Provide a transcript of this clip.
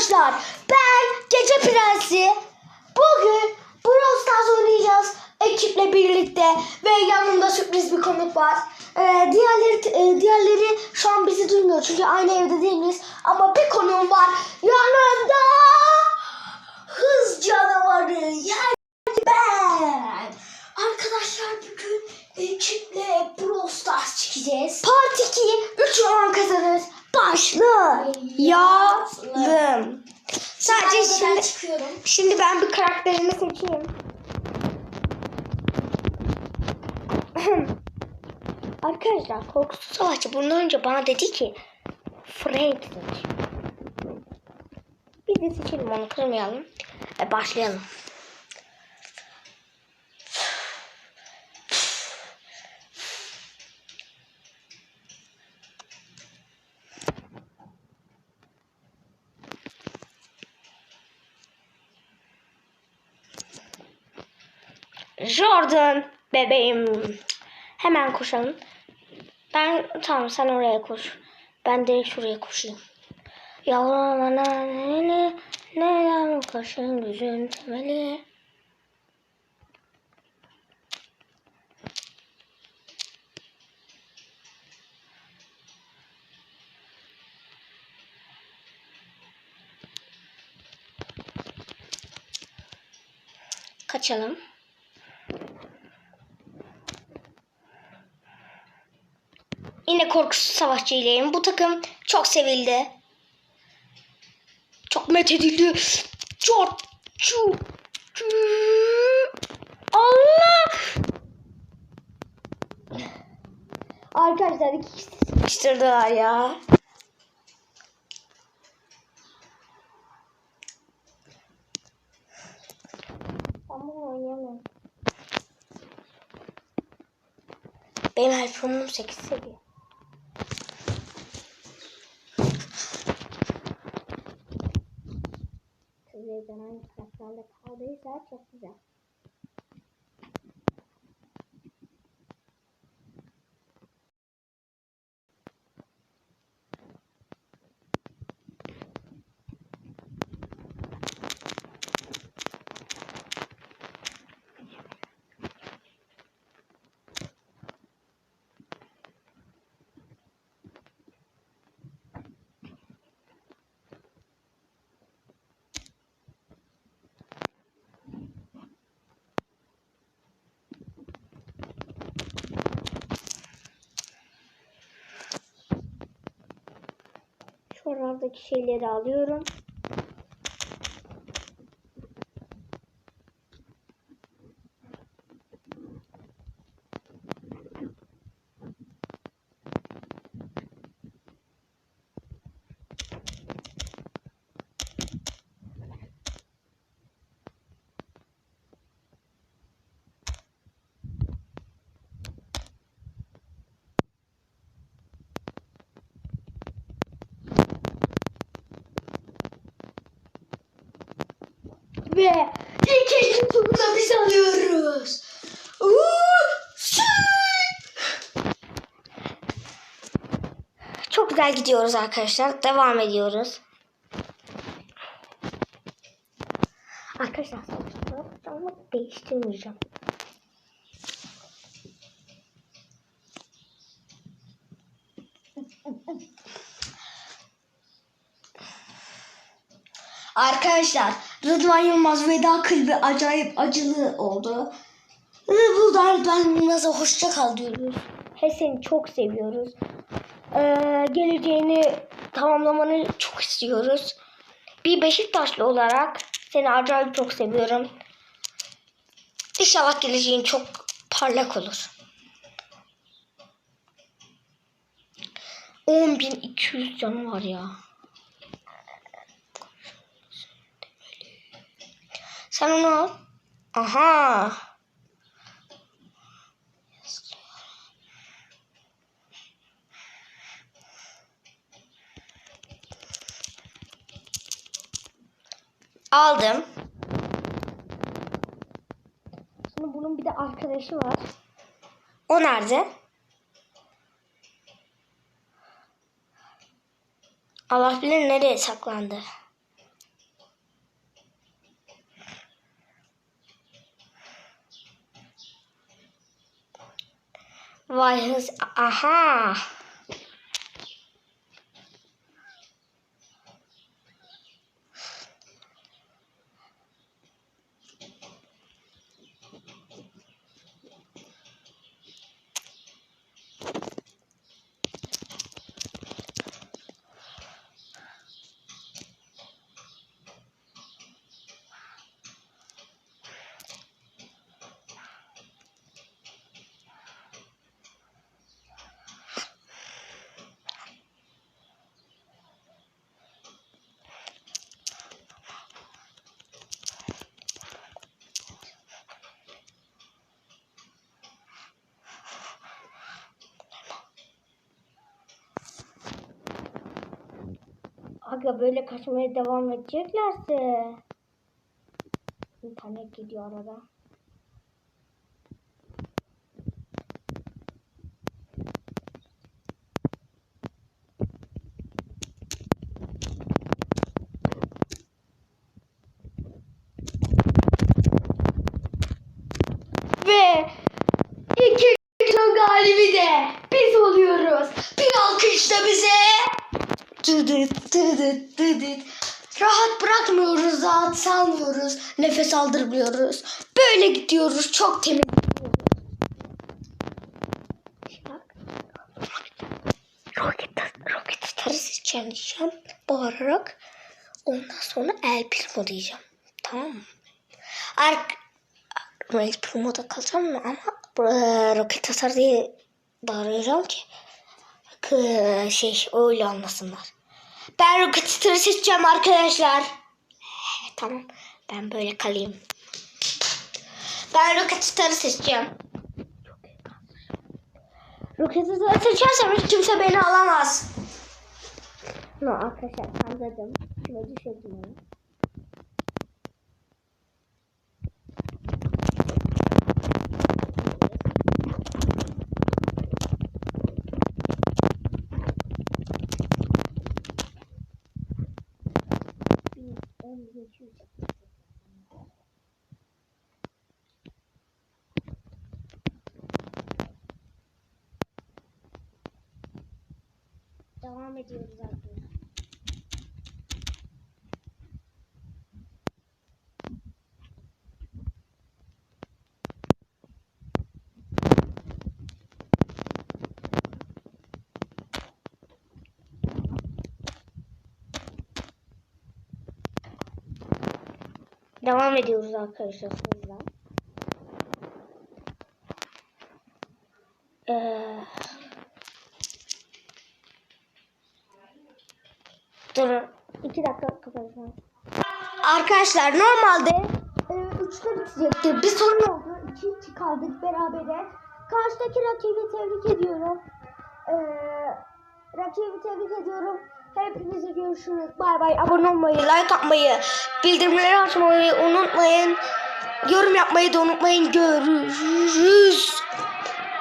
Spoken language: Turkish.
Arkadaşlar ben Gece Prensi. Bugün Brawl Stars oynayacağız ekiple birlikte ve yanımda sürpriz bir konuk var. Ee, diğerleri e, diğerleri şu an bizi duymuyor çünkü aynı evde değiliz. Ama bir konuğum var yanımda hız canavarı yani ben. Arkadaşlar bugün ekiple Brawl Stars çekeceğiz. Part 2 3 olan kazanır. Başlayalım. Sadece şimdi, çıkıyorum. şimdi ben bir karakterimi seçeyim. Arkadaşlar korkusuz savaşçı bundan önce bana dedi ki Frank seç. Biz de seçelim onu kırmayalım. E, başlayalım. Jordan bebeğim. Hemen koşalım. Ben tamam sen oraya koş. Ben direkt şuraya koşayım. Yavrum ana ne neden kaşın gözün temeli. Kaçalım. Yine korkusuz savaşçı ileyim. Bu takım çok sevildi. Çok methedildi. Çok çok Allah! Arkadaşlar iki kişi sıkıştırdılar ya. Benim iPhone'um 8 seviye. Kızıyla hangi karakterle kaldıysa çok güzel. Şuralardaki şeyleri alıyorum. Ve ikinci turda biz alıyoruz. Çok güzel gidiyoruz arkadaşlar. Devam ediyoruz. Arkadaşlar ama değiştirmeyeceğim. Arkadaşlar Rıdvan Yılmaz veda klibi acayip acılı oldu. Ve buradan Rıdvan Yılmaz'a hoşça kal diyoruz. He seni çok seviyoruz. Ee, geleceğini tamamlamanı çok istiyoruz. Bir Beşiktaşlı olarak seni acayip çok seviyorum. İnşallah geleceğin çok parlak olur. 10.200 canı var ya. Sen onu al. Aha. Aldım. Şimdi bunun bir de arkadaşı var. O nerede? Allah bilir nereye saklandı. Vay hız. Aha. Aga böyle kaçmaya devam edeceklerse. İnternet gidiyor arada. Ve iki gün galibi de biz oluyoruz. Bir alkış da bize. Dıdıt dıdıt dıdıt. Rahat bırakmıyoruz, rahat salmıyoruz, nefes aldırmıyoruz. Böyle gidiyoruz, çok temiz. Roket, roket atarı seçeceğim diyeceğim. Bağırarak. Ondan sonra El Primo diyeceğim. Tamam mı? Ark El Primo'da kalacağım ama e, roket atar diye bağıracağım ki şey öyle anlasınlar. Ben roket atarı seçeceğim arkadaşlar. Eh, Tamam ben böyle kalayım. Ben roket atarı seçeceğim. Roket atarı seçersem hiç kimse beni alamaz. No arkadaşlar anladım. Şöyle düşürdüm onu. Devam ediyoruz arkadaşlar. Devam ediyoruz arkadaşlar hızla. Ee, Durun. iki dakika kapatacağım. Arkadaşlar normalde e, üçte bitecekti. Bir sorun oldu. İki iki kaldık berabere. Karşıdaki rakibi tebrik ediyorum. Ee, rakibi tebrik ediyorum. Hepinize görüşürüz. Bay bay. Abone olmayı, like atmayı, bildirimleri açmayı unutmayın. Yorum yapmayı da unutmayın. Görüşürüz.